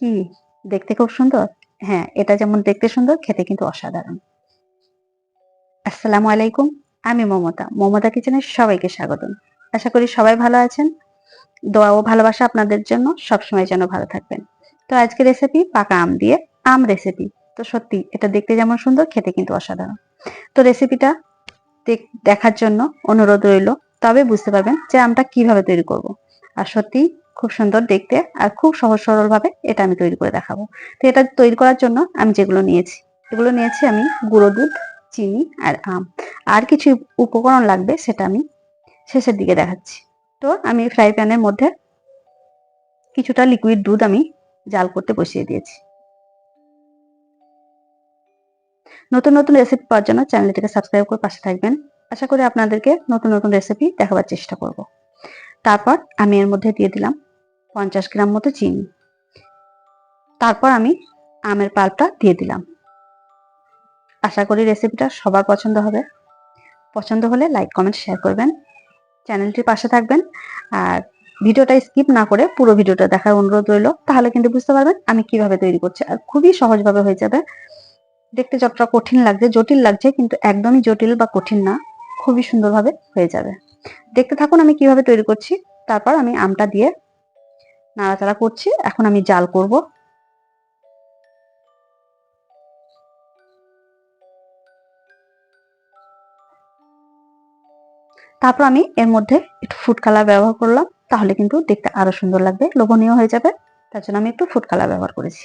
কি? দেখতে খুব সুন্দর? হ্যাঁ এটা যেমন দেখতে সুন্দর, খেতে কিন্তু অসাধারণ। আসসালামু আলাইকুম, আমি মমতা। মমতা কিচেনে সবাইকে স্বাগতম। আশা করি সবাই ভালো আছেন। দোয়া ও ভালোবাসা আপনাদের জন্য সবসময় যেন ভালো থাকবেন। তো আজকে রেসিপি পাকা আম দিয়ে, আম রেসিপি তো সত্যি, এটা দেখতে যেমন সুন্দর, খেতে কিন্তু অসাধারণ। তো রেসিপিটা দেখার জন্য অনুরোধ রইল। তবে বুঝতে পারবেন যে আমটা কীভাবে তৈরি করব। আর সত্যি খুব সুন্দর দেখতে আর খুব সহজ সরল ভাবে এটা আমি তৈরি করে দেখাবো। তো এটা তৈরি করার জন্য আমি যেগুলো নিয়েছি, এগুলো নিয়েছি আমি গুঁড়ো দুধ, চিনি আর আম। আর কিছু উপকরণ লাগবে সেটা আমি শেষের দিকে দেখাচ্ছি। তো আমি ফ্রাই প্যানের মধ্যে কিছুটা লিকুইড দুধ আমি জাল করতে বসিয়ে দিয়েছি। নতুন নতুন রেসিপি পাওয়ার জন্য চ্যানেলটিকে সাবস্ক্রাইব করে পাশে থাকবেন। আশা করি আপনাদেরকে নতুন নতুন রেসিপি দেখাবার চেষ্টা করব। তারপর আমি এর মধ্যে দিয়ে দিলাম পঞ্চাশ গ্রাম মতো চিনি। তারপর আমি আমের পাল্পটা দিয়ে দিলাম। আশা করি রেসিপিটা সবার পছন্দ হবে। পছন্দ হলে লাইক কমেন্ট শেয়ার করবেন। চ্যানেলটির পাশে থাকবেন। আর ভিডিওটা স্কিপ না করে পুরো ভিডিওটা দেখার অনুরোধ রইল। তাহলে কিন্তু বুঝতে পারবেন আমি কীভাবে তৈরি করছি আর খুবই সহজভাবে হয়ে যাবে। দেখতে যতটা কঠিন লাগছে, জটিল লাগছে, কিন্তু একদমই জটিল বা কঠিন না, খুবই সুন্দরভাবে হয়ে যাবে। দেখতে থাকুন আমি কীভাবে তৈরি করছি। তারপর আমি আমটা দিয়ে নাড়াচাড়া করছি। এখন আমি জাল করব। তারপর আমি এর মধ্যে একটু ফুড কালার ব্যবহার করলাম। তাহলে কিন্তু দেখতে আরও সুন্দর লাগবে, লোভনীয় হয়ে যাবে। তার জন্য আমি একটু ফুড কালার ব্যবহার করেছি।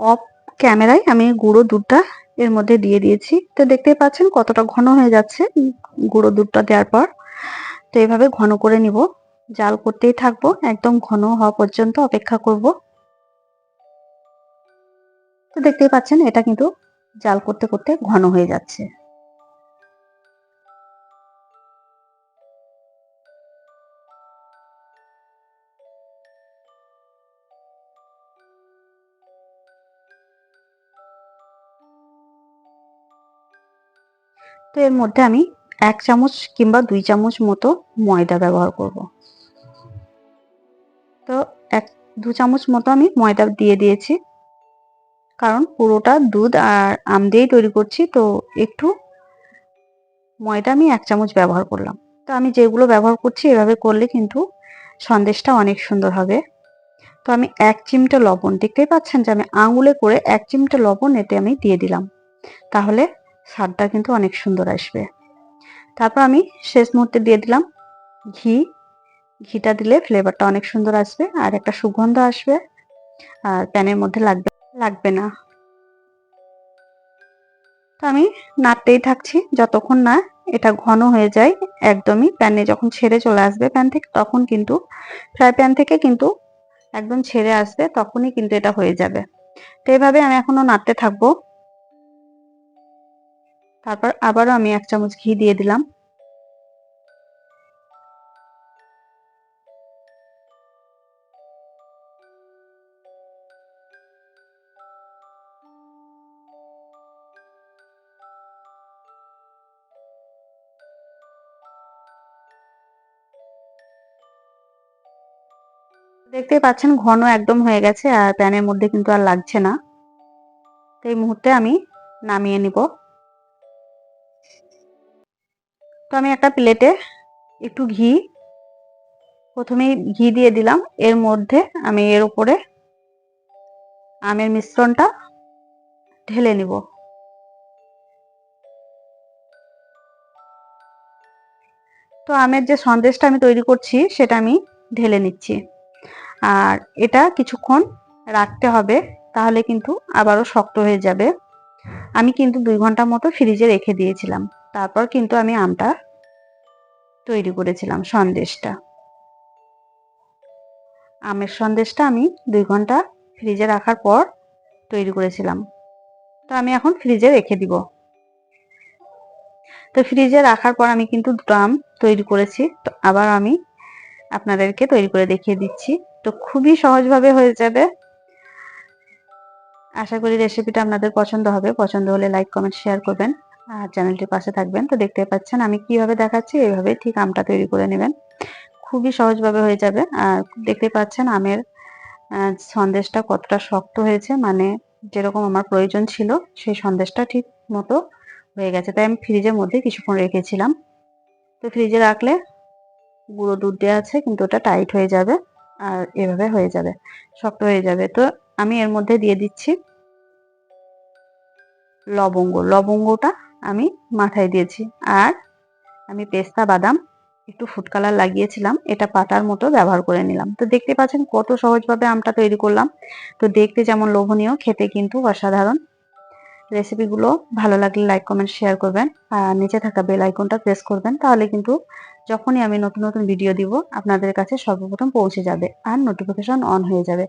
অফ ক্যামেরায় আমি গুঁড়ো দুধটা এর মধ্যে দিয়ে দিয়েছি। তো দেখতেই পাচ্ছেন কতটা ঘন হয়ে যাচ্ছে গুঁড়ো দুধটা দেওয়ার পর। তো এইভাবে ঘন করে নিব। জাল করতেই থাকব, একদম ঘন হওয়া পর্যন্ত অপেক্ষা করব। তো দেখতেই পাচ্ছেন এটা কিন্তু জাল করতে করতে ঘন হয়ে যাচ্ছে। তো এর মধ্যে আমি এক চামচ কিংবা দুই চামচ মতো ময়দা ব্যবহার করব। তো এক, দু চামচ মতো আমি ময়দা দিয়ে দিয়েছি। কারণ পুরোটা দুধ আর আম দিয়েই তৈরি করছি, তো একটু ময়দা আমি এক চামচ ব্যবহার করলাম। তো আমি যেগুলো ব্যবহার করছি এভাবে করলে কিন্তু সন্দেশটা অনেক সুন্দর হবে। তো আমি এক চিমটা লবণ, দেখতেই পাচ্ছেন যে আমি আঙুলে করে এক চিমটা লবণ এতে আমি দিয়ে দিলাম। তাহলে স্বাদটা কিন্তু অনেক সুন্দর আসবে। তারপর আমি শেষ মুহূর্তে দিয়ে দিলাম ঘি। ঘিটা দিলে ফ্লেভারটা অনেক সুন্দর আসবে আর একটা সুগন্ধ আসবে আর প্যানের মধ্যে লাগবে লাগবে না। তো আমি নাড়তেই থাকছি, যতক্ষণ না এটা ঘন হয়ে যায় একদমই, প্যানে যখন ছেড়ে চলে আসবে প্যান থেকে, তখন কিন্তু ফ্রাই প্যান থেকে কিন্তু একদম ছেড়ে আসবে, তখনই কিন্তু এটা হয়ে যাবে। তো এইভাবে আমি এখনও নাড়তে থাকব। তারপর আবারও আমি এক চামচ ঘি দিয়ে দিলাম। দেখতে পাচ্ছেন, ঘন একদম হয়ে গেছে আর প্যানের মধ্যে কিন্তু আর লাগছে না। তো এই মুহূর্তে আমি নামিয়ে নিব। তো আমি একটা প্লেটে একটু ঘি। প্রথমেই ঘি দিয়ে দিলাম। এর মধ্যে আমি এর উপরে আমের মিশ্রণটা ঢেলে নিব। তো আমের যে সন্দেশটা আমি তৈরি করছি, সেটা আমি ঢেলে নিচ্ছি। আর এটা কিছুক্ষণ রাখতে হবে, তাহলে কিন্তু আবারও শক্ত হয়ে যাবে। আমি কিন্তু দুই ঘণ্টা মতো ফ্রিজে রেখে দিয়েছিলাম। তারপর কিন্তু আমি আমটা তৈরি করেছিলাম সন্দেশটা। আমের সন্দেশটা আমি দুই ঘণ্টা ফ্রিজে রাখার পর তৈরি করেছিলাম। তো আমি এখন ফ্রিজে রেখে দিব। তো ফ্রিজে রাখার পর আমি কিন্তু দুটো আম তৈরি করেছি। তো আবার আমি আপনাদেরকে তৈরি করে দেখিয়ে দিচ্ছি। তো খুবই সহজভাবে হয়ে যাবে। আশা করি রেসিপিটা আপনাদের পছন্দ হবে। পছন্দ হলে লাইক, কমেন্ট, শেয়ার করবেন। আর চ্যানেলটির পাশে থাকবেন। তো দেখতে পাচ্ছেন আমি কীভাবে দেখাচ্ছি এইভাবে ঠিক আমটা তৈরি করে নেবেন। খুবই সহজভাবে হয়ে যাবে। আর দেখতে পাচ্ছেন আমের সন্দেশটা কতটা শক্ত হয়েছে। মানে যেরকম আমার প্রয়োজন ছিল, সেই সন্দেশটা ঠিক মতো হয়ে গেছে। তাই আমি ফ্রিজের মধ্যে কিছুক্ষণ রেখেছিলাম। তো ফ্রিজে রাখলে গুঁড়ো দুধ দেওয়া আছে, কিন্তু ওটা টাইট হয়ে যাবে আর এভাবে হয়ে যাবে, শক্ত হয়ে যাবে। তো আমি এর মধ্যে দিয়ে দিচ্ছি লবঙ্গ। লবঙ্গটা আমি মাথায় দিয়েছি। আর আমি পেস্তা, বাদাম, একটু ফুড কালার লাগিয়েছিলাম। এটা পাতার মতো ব্যবহার করে নিলাম। তো দেখতে পাচ্ছেন কত সহজভাবে আমটা তৈরি করলাম। তো দেখতে যেমন লোভনীয়, খেতে কিন্তু অসাধারণ। রেসিপিগুলো ভালো লাগলে লাইক কমেন্ট শেয়ার করবেন। আর নিচে থাকা বেল আইকনটা প্রেস করবেন, তাহলে কিন্তু যখনই আমি নতুন নতুন ভিডিও দিব, আপনাদের কাছে সর্বপ্রথম পৌঁছে যাবে আর নোটিফিকেশন অন হয়ে যাবে।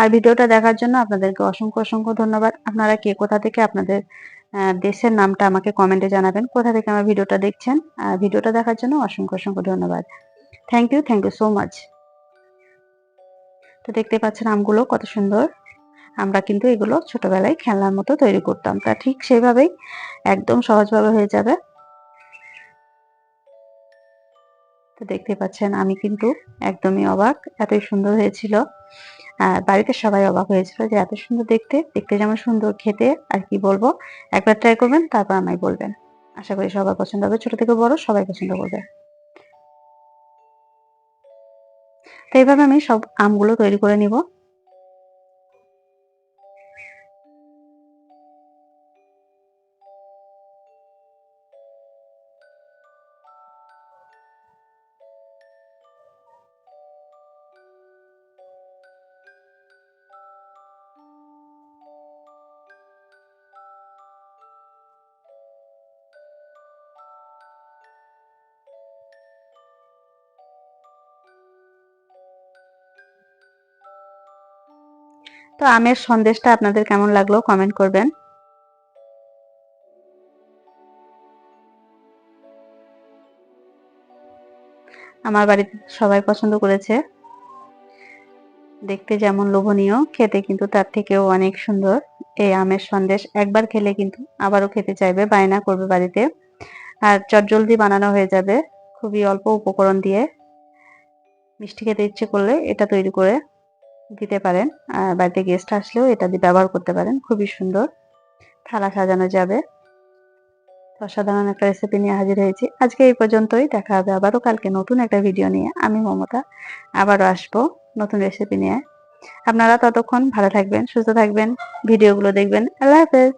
আর ভিডিওটা দেখার জন্য আপনাদেরকে অসংখ্য অসংখ্য ধন্যবাদ। আপনারা কে কোথা থেকে আপনাদের দেশের নামটা আমাকে কমেন্টে জানাবেন, কোথা থেকে আমার ভিডিওটা দেখছেন, আর ভিডিওটা দেখার জন্য অসংখ্য অসংখ্য ধন্যবাদ। Thank you thank you so much তো দেখতে পাচ্ছেন আমগুলো কত সুন্দর। আমরা কিন্তু এগুলো ছোটবেলায় খেলনার মতো তৈরি করতাম। তা ঠিক সেভাবেই একদম সহজভাবে হয়ে যাবে। তো দেখতে পাচ্ছেন, আমি কিন্তু একদমই অবাক। এতই সুন্দর হয়েছিল। বাড়িতে সবাই অবাক হয়েছিল যে এত সুন্দর দেখতে। দেখতে যেমন সুন্দর খেতে, আর কি বলব? একবার ট্রাই করবেন, তারপর আমায় বলবেন। আশা করি সবার পছন্দ হবে। ছোট থেকে বড় সবাই পছন্দ করবে। তো এইভাবে আমি সব আমগুলো তৈরি করে নিব। তো আমের সন্দেশটা আপনাদের কেমন লাগল কমেন্ট করবেন। আমার বাড়িতে সবাই পছন্দ করেছে। দেখতে যেমন লোভনীয়, খেতে কিন্তু তার থেকেও অনেক সুন্দর। এই আমের সন্দেশ একবার খেলে কিন্তু আবারও খেতে চাইবে, বায়না করবে বাড়িতে। আর চটজলদি বানানো হয়ে যাবে, খুবই অল্প উপকরণ দিয়ে। মিষ্টি খেতে ইচ্ছে করলে এটা তৈরি করে দিতে পারেন। বাড়িতে গেস্ট আসলেও এটা দিয়ে ব্যবহার করতে পারেন। খুবই সুন্দর। থালা সাজানো যাবে। অসাধারণ একটা রেসিপি নিয়ে হাজির হয়েছি। আজকে এই পর্যন্তই। দেখা হবে আবারও কালকে নতুন একটা ভিডিও নিয়ে। আমি মমতা। আবারও আসব নতুন রেসিপি নিয়ে। আপনারা ততক্ষণ ভালো থাকবেন, সুস্থ থাকবেন। ভিডিওগুলো দেখবেন। আল্লাহ হাফেজ।